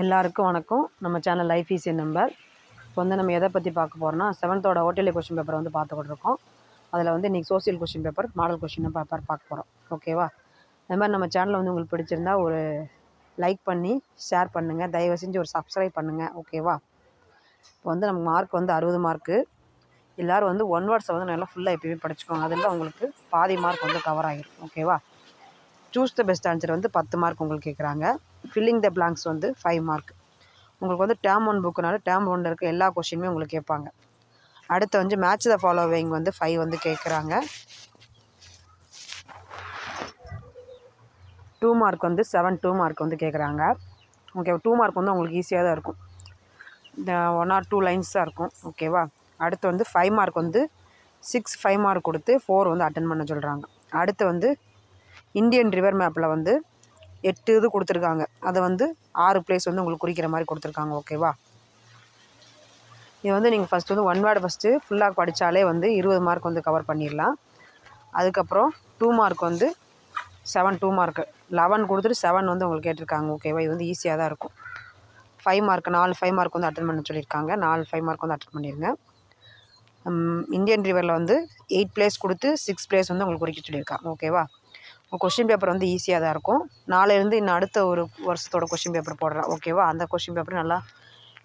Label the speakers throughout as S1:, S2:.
S1: எல்லாருக்கும் வணக்கம். நம்ம சேனல் லைஃப் ஈஸி நம்பர் இப்போ வந்து நம்ம எதை பற்றி பார்க்க போகிறோம்னா செவன்த்தோட ஓட்டிலே கொஷின் பேப்பர் வந்து பார்த்துக்கிட்டு இருக்கோம். அதில் வந்து இன்றைக்கி social question paper model question paper பார்க்க போகிறோம் ஓகேவா அது மாதிரி நம்ம சேனலில் வந்து உங்களுக்கு பிடிச்சிருந்தா ஒரு லைக் பண்ணி ஷேர் பண்ணுங்கள் தயவு செஞ்சு ஒரு சப்ஸ்கிரைப் பண்ணுங்கள் ஓகேவா இப்போ வந்து நமக்கு மார்க் வந்து அறுபது மார்க்கு எல்லோரும் வந்து ஒன் வேர்ட்ஸை வந்து நல்லா ஃபுல்லாக எப்பயுமே படிச்சுக்கோங்க. அதில் உங்களுக்கு பாதி மார்க் வந்து கவர் ஆகிடும் ஓகேவா சூஸ் த பெஸ்ட் ஆன்சர் வந்து பத்து மார்க் உங்களுக்கு கேட்குறாங்க ஃபில்லிங் த பிளாங்க்ஸ் வந்து ஃபைவ் மார்க் உங்களுக்கு வந்து டேம் ஒன் புக்குனால டேம் ஒன்ல இருக்க எல்லா கொஷினுமே உங்களுக்கு கேட்பாங்க. அடுத்து வந்து மேட்ச் த ஃபாலோவிங் வந்து ஃபைவ் வந்து கேட்குறாங்க டூ மார்க் வந்து செவன் டூ மார்க் வந்து கேட்குறாங்க ஓகே டூ மார்க் வந்து உங்களுக்கு ஈஸியாக தான் இருக்கும். இந்த ஒன் ஆர் டூ லைன்ஸ் தான் இருக்கும். ஓகேவா அடுத்து வந்து ஃபைவ் மார்க் வந்து சிக்ஸ் ஃபைவ் மார்க் கொடுத்து ஃபோர் வந்து அட்டன் பண்ண சொல்கிறாங்க அடுத்து வந்து இந்தியன் ரிவர் மேப்பில் வந்து எட்டு இது கொடுத்துருக்காங்க. அதை வந்து ஆறு பிளேஸ் வந்து உங்களுக்கு குறிக்கிற மாதிரி கொடுத்துருக்காங்க. ஓகேவா இது வந்து நீங்கள் ஃபஸ்ட்டு வந்து ஒன் வேர்டு ஃபஸ்ட்டு ஃபுல்லாக படித்தாலே வந்து இருபது மார்க் வந்து கவர் பண்ணிடலாம். அதுக்கப்புறம் டூ மார்க் வந்து செவன் டூ மார்க்கு லெவன் கொடுத்துட்டு செவன் வந்து உங்களுக்கு கேட்டிருக்காங்க. ஓகேவா இது வந்து ஈஸியாக தான் இருக்கும். ஃபைவ் மார்க் நாலு ஃபைவ் மார்க் வந்து அட்டன் பண்ண சொல்லியிருக்காங்க. நாலு ஃபைவ் மார்க் வந்து அட்டன் பண்ணிடுங்க இந்தியன் ரிவரில் வந்து எயிட் பிளேஸ் கொடுத்து சிக்ஸ் பிளேஸ் வந்து உங்களுக்கு குறிக்க சொல்லியிருக்காங்க. ஓகேவா கொஷின் பேப்பர் வந்து ஈஸியாக தான் இருக்கும். நாளையிலேருந்து இன்னும் அடுத்த ஒரு வருஷத்தோட கொஷின் பேப்பர் போடுறேன். ஓகேவா அந்த கொஷின் பேப்பர் நல்லா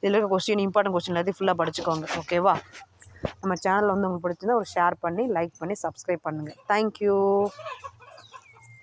S1: இதில் இருக்க கொஸ்டின் இம்பார்ட்டன்ட் கொஸ்டின் எல்லாத்தையும் ஃபுல்லாக படிச்சுக்கோங்க. ஓகேவா நம்ம சேனலில் வந்து உங்களுக்கு பிடிச்சிருந்தா ஒரு ஷேர் பண்ணி லைக் பண்ணி சப்ஸ்கிரைப் பண்ணுங்கள் தேங்க்யூ